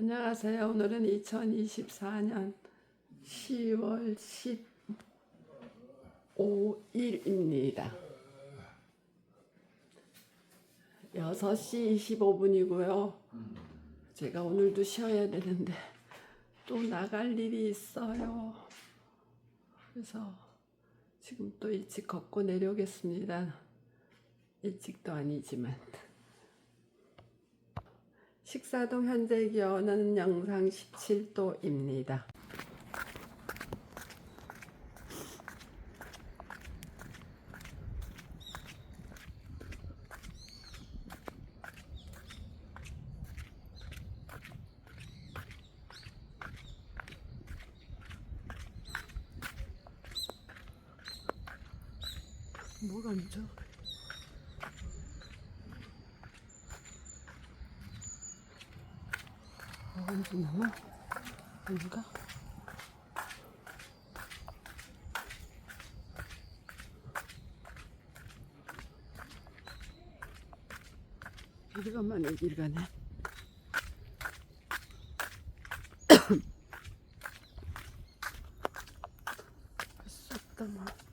안녕하세요. 오늘은 2024년 10월 15일입니다. 6시 25분이고요. 제가 오늘도 쉬어야 되는데 또 나갈 일이 있어요. 그래서 지금 또 일찍 걷고 내려오겠습니다. 일찍도 아니지만. 식사동 현재 기온은 영상 17도입니다. 뭐가 무죠? 어디 나나? 뭔가? 오래간만에 길 가네. 할수 없다 뭐.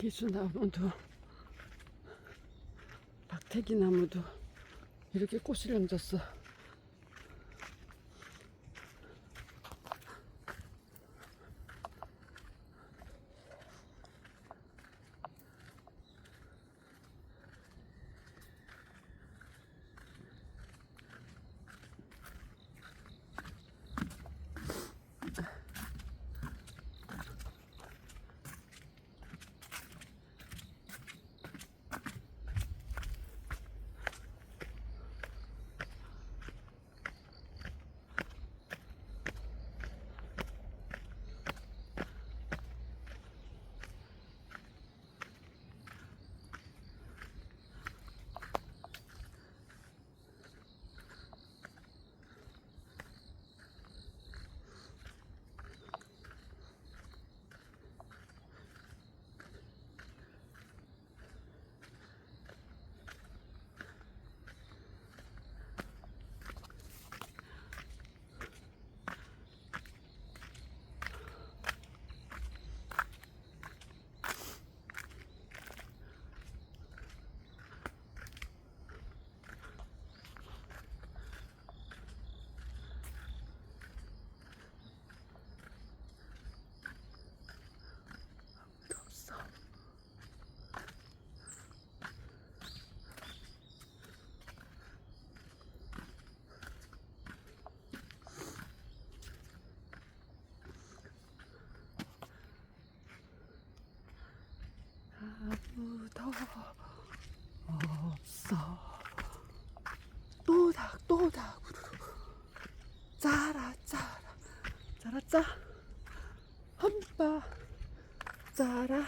기수나무도 박태기 나무도 이렇게 꽃을 얹었어. 아무도 없어. 또닥 또닥 짜라 짜라. 짜라 짜. 험바. 짜라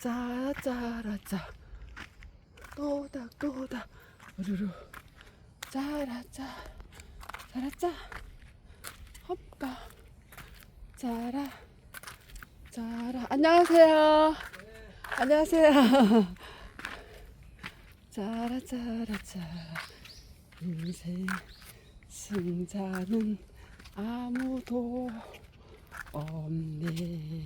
짜라 짜라 짜. 또닥 또닥 우르르 짜라 짜. 짜라 짜. 험바. 짜라 짜라. 안녕하세요 안녕하세요 짜라 짜라 짜 인생 승자는 아무도 없네.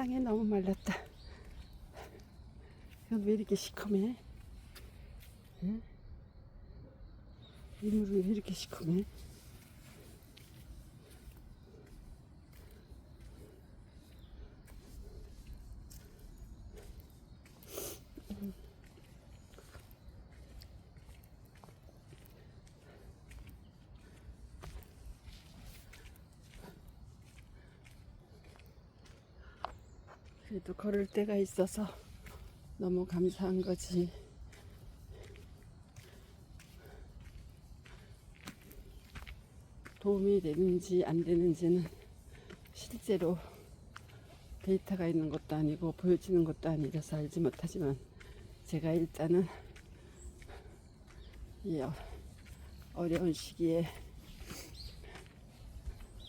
땅에 너무 말랐다. 이건 왜 이렇게 시커매? 응? 이 물은 왜 이렇게 시커매? 그래도 걸을 때가 있어서 너무 감사한 거지. 도움이 되는지 안 되는지는 실제로 데이터가 있는 것도 아니고 보여지는 것도 아니라서 알지 못하지만 제가 일단은 이 어- 어려운 시기에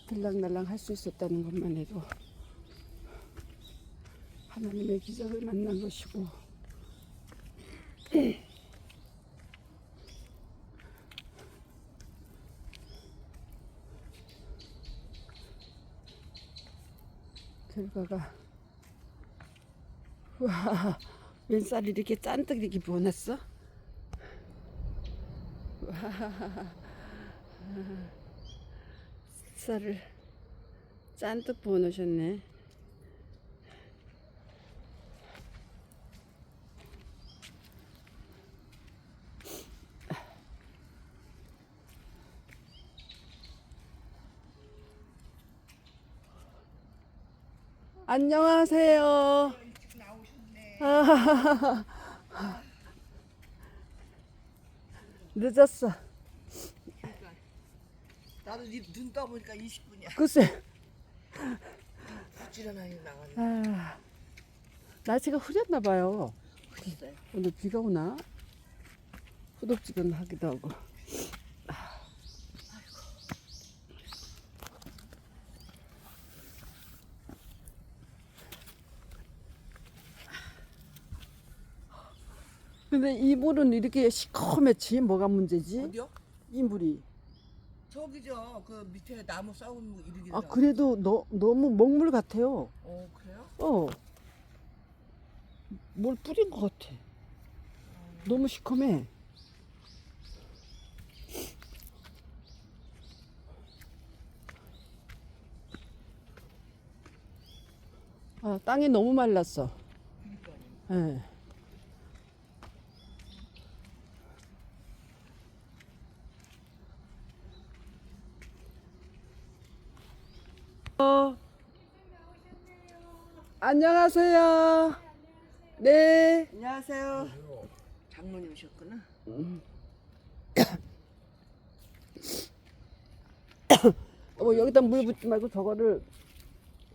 들락날락 할 수 있었다는 것만 해도 하나님의 기적을 만난 것이고 결과가 와 왼살이 이렇게 짠뜩 이렇게 부어놨어? 와 쌀을 짠뜩 부어놓으셨네 안녕하세요. 아, 늦었어. 나도 네눈 떠보니까 20분이야. 글쎄, 부지런하게 나갔네. 아, 날씨가 흐렸나 봐요. 오늘 비가 오나? 후덥지근하기도 하고. 근데 이 물은 이렇게 시커멓지? 뭐가 문제지? 어디요? 이 물이. 저기죠. 그 밑에 나무 거 이르기. 아, 그래도 너, 너무 먹물 같아요. 어 그래요? 어. 뭘 뿌린 것 같아. 너무 시커매. 아, 땅이 너무 말랐어. 예. 어. 안녕하세요. 네. 안녕하세요. 장모님 오셨구나. 어, 여기다 물 붓지 말고 저거를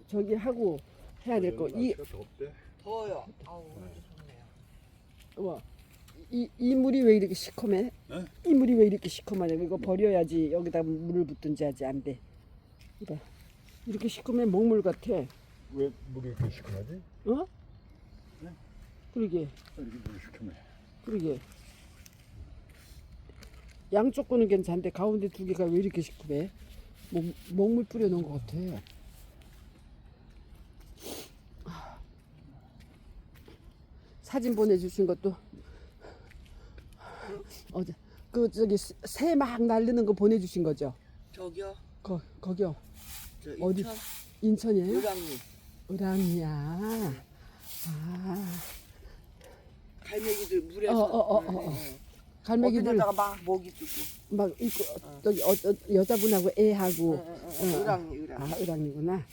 저기 하고 해야 될 거. 이, 덥대. 더워요. 아우 오늘도 덥네요. 와, 이, 이 물이 왜 이렇게 시커매? 네? 이 물이 왜 이렇게 시커매냐? 이거 버려야지 여기다 물을 붓든지 하지 안 돼. 이봐, 이렇게 시커매 먹물 같아. 왜 물이 이렇게 시큼하지? 어? 네? 그러게, 이렇게 물이 시큼해. 그러게. 양쪽 거는 괜찮은데 가운데 두 개가 왜 이렇게 시커매? 먹, 먹물 뿌려놓은 것 같아. 사진 보내주신 것도 어제 그 저기 새 막 날리는 거 보내주신 거죠? 저기요. 거 거기요 저 어디? 인천 인천이에요? 요랑리 을왕이야. 아 갈매기들 물에서. 어, 어, 어, 어, 어. 네. 갈매기들 어디다가 막 먹이 주고. 막 있고 어, 어, 여자분하고 애하고 어, 어, 어. 으랑리 으랑리. 아 을왕이구나.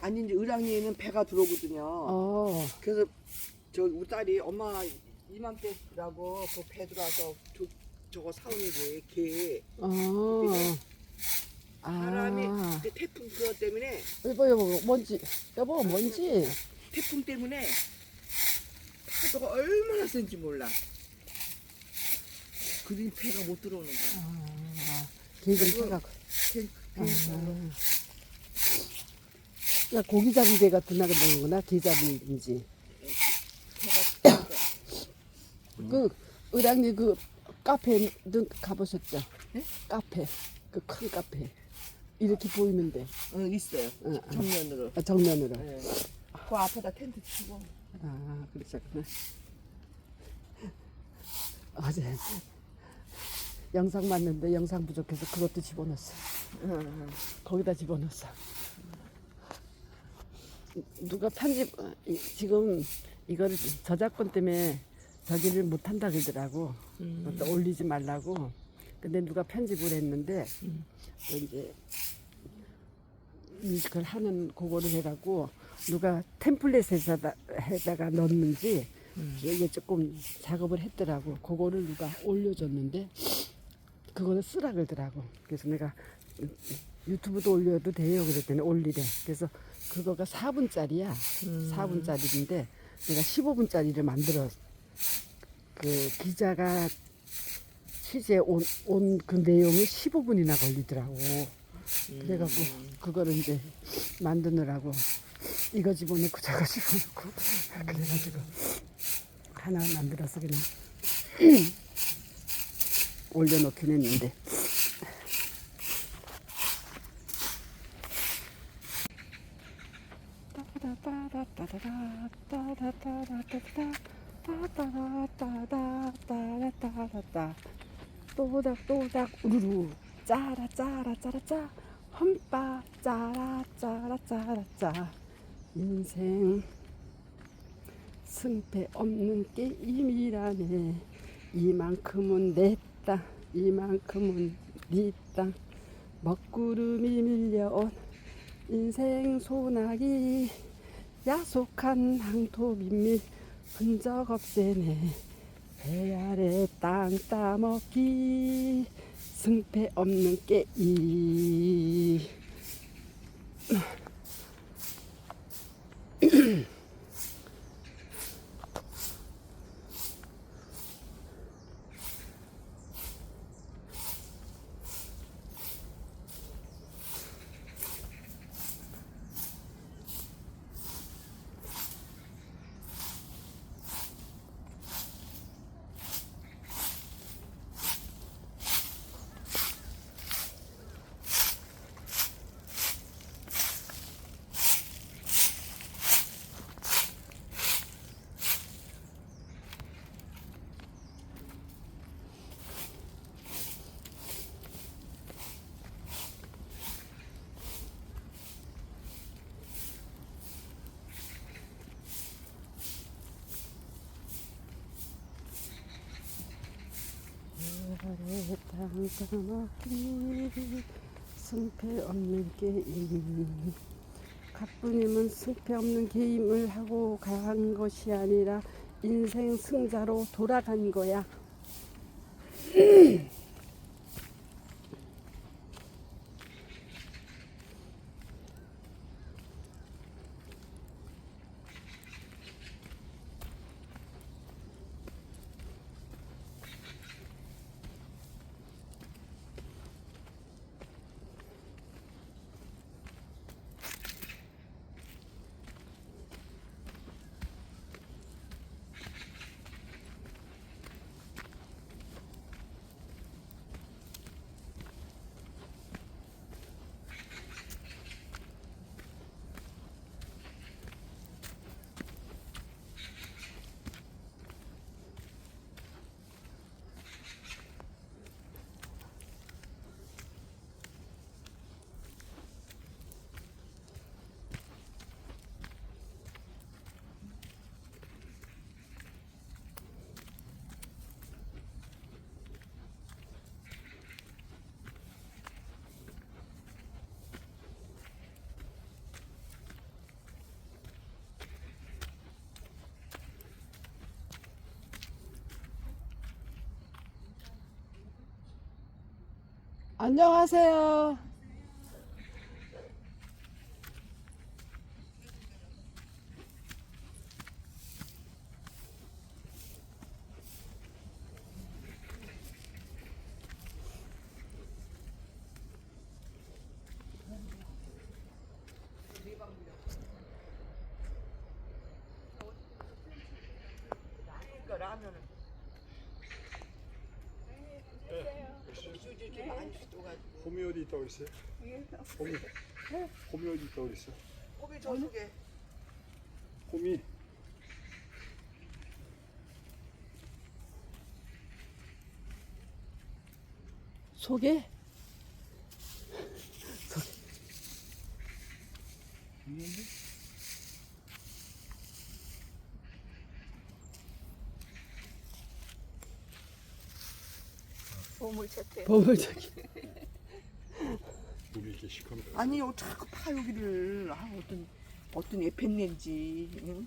아니 이제 으랑리에는 배가 들어오거든요. 어 그래서 저 우리 딸이 엄마 이맘때라고 그배 들어와서 저, 저거 사오는데 개 어. 바람이 아 그 태풍 그것 때문에 여보 여보 뭔지 여보 뭔지 태풍 때문에 파도가 얼마나 센지 몰라. 그러니 배가 못 들어오는 거야. 아, 개좀 그리고- 타가고. 개- 아. 개- 야 고기잡이 배 같은 나가 먹는구나 게잡이인지. 배가 그 의랑리 그 카페 는 가보셨죠? 네? 카페 그 큰 카페 이렇게 보이는데 어, 있어요. 어, 어. 정면으로. 아, 정면으로. 네. 그 앞에다 텐트 치고. 아 그러셨구나. 어제 영상 봤는데 영상 부족해서 그것도 집어넣었어. 거기다 집어넣었어. 누가 편집 어, 이- 지금 이거를 저작권 때문에 저기를 못 한다 그러더라고. 또 올리지 말라고. 근데 누가 편집을 했는데 또 이제 이걸 하는 그거를 해갖고 누가 템플릿에다가 해다가 넣는지 음. 이게 조금 작업을 했더라고. 그거를 누가 올려줬는데 그거를 쓰라 그러더라고. 그래서 내가 유튜브도 올려도 돼요 그랬더니 올리래. 그래서 그거가 4분짜리야. 음. 4분짜리인데 내가 15분짜리를 만들어 그 기자가 취재 온그 내용이 15분이나 걸리더라고. 그래갖고 그거를 이제 만드느라고 이거 집어넣고 저거 집어넣고 그래가지고 하나 만들어서 그냥 올려놓긴 했는데. 또닥또닥 우르르 짜라 짜라 짜라 짜라 짜라 짜라 짜. 인생 승패 없는 게임이라네. 이만큼은 내 땅 이만큼은 네땅 먹구름이 밀려온 인생 소나기. 야속한 항토 빈밀 흔적 없애네. 배 아래 땅 따먹기 승패 없는 게임 아래 땅 따먹기 승패 없는 게임. 가뿐님은 승패 없는 게임을 하고 간 것이 아니라 인생 승자로 돌아간 거야 안녕하세요. 라면은 네, 네 수지 좀 안 주세요. 홈이 어디 있다고 그랬어요? 홈이 홈이 어디 있다고 그랬어요? 꼬비 저 속에 홈이 소개 보물찾기. 보물찾기 물 이 이렇게 시커멓 아니 요 자꾸 파 여기를 아 어떤 어떤 에펜넨지 응?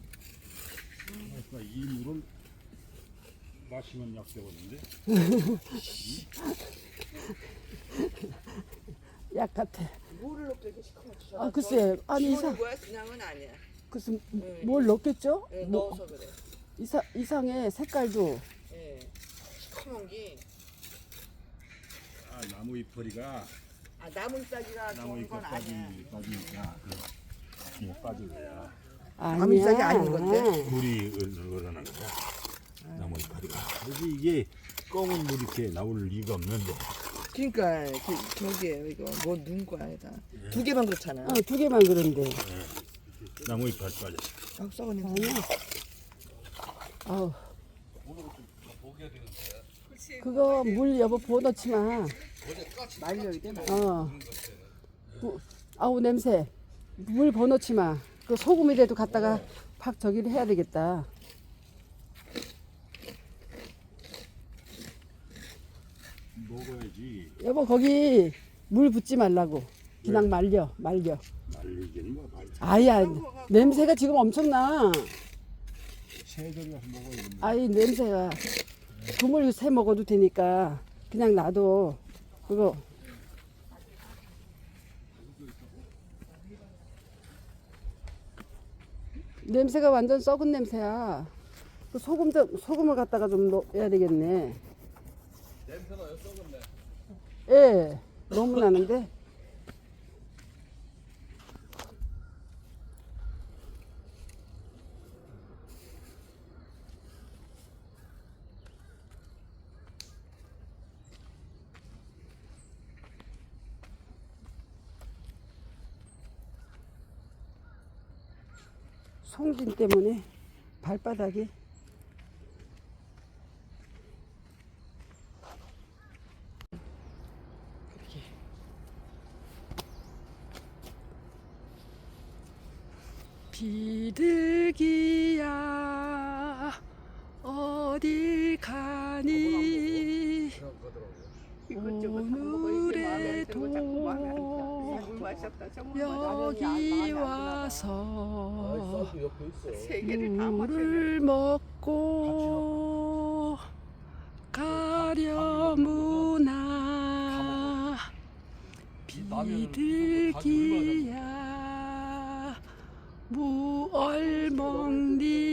그러니까 이 물은 마시면 약 되거든데. 약 같아. 물을 넣게 이렇게 시커멓게 아 글쎄 아니 이상 거야 그냥은 아니야 글쎄 네. 뭘 넣겠죠? 예, 뭐, 넣어서 그래 이상 이상해 색깔도 예 시커먼 게 아 나무 잎허리가 아, 나무 좋은 건 아니야 빠지니까 그 힘이 빠진 거야. 아니야. 나물싹이 아닌 건데? 물이 얼어나는 거야. 나무 잎허리가. 그래서 이게 검은 물이 이렇게 나올 리가 없는데. 그러니까 그, 저기에 이거 뭐 넣은 거야 여기다 두 개만 그렇잖아 어, 두 개만 그런데. 나무 잎이 빠졌어. 아, 썩은 냄새 아니야. 아우. 그거 물 여보 부어 넣지 마. 말려야 돼 말. 어. 부- 아우 냄새. 물 부어 넣지 마. 그 소금이라도 갖다가 팍 저기를 해야 되겠다. 먹어야지. 여보 거기 물 붓지 말라고. 그냥 말려 말려. 말리긴 뭐 말지. 아야 냄새가 지금 엄청나. 새들이 가서 먹어야 돼. 아이 냄새가 그물 새 먹어도 되니까 그냥 놔둬 그거. 냄새가 완전 썩은 냄새야. 그 소금 좀 소금을 갖다가 좀 넣어야 되겠네. 냄새 나요 썩은데 예 너무 나는데 송진 때문에 발바닥이. 비둘기 저물 여기 와서 세 개를 다 마셔. 물을 먹고 가려무나 비둘기야 무얼 먹니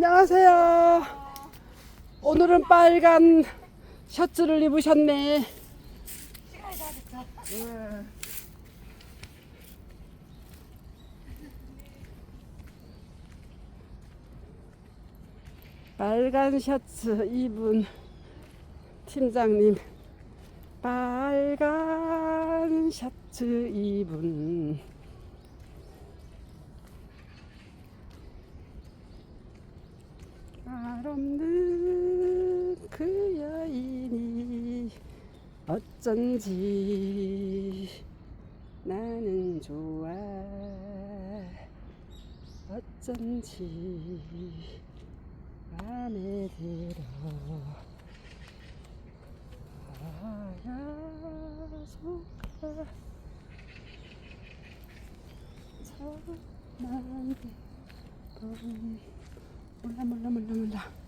안녕하세요. 오늘은 빨간 셔츠를 입으셨네. 빨간 셔츠 입은 팀장님. 빨간 셔츠 입은 말 없는 그 여인이 어쩐지 나는 좋아. 어쩐지 마음에 들어. 하야속아. 참만데 몰 라 몰라 몰라 몰라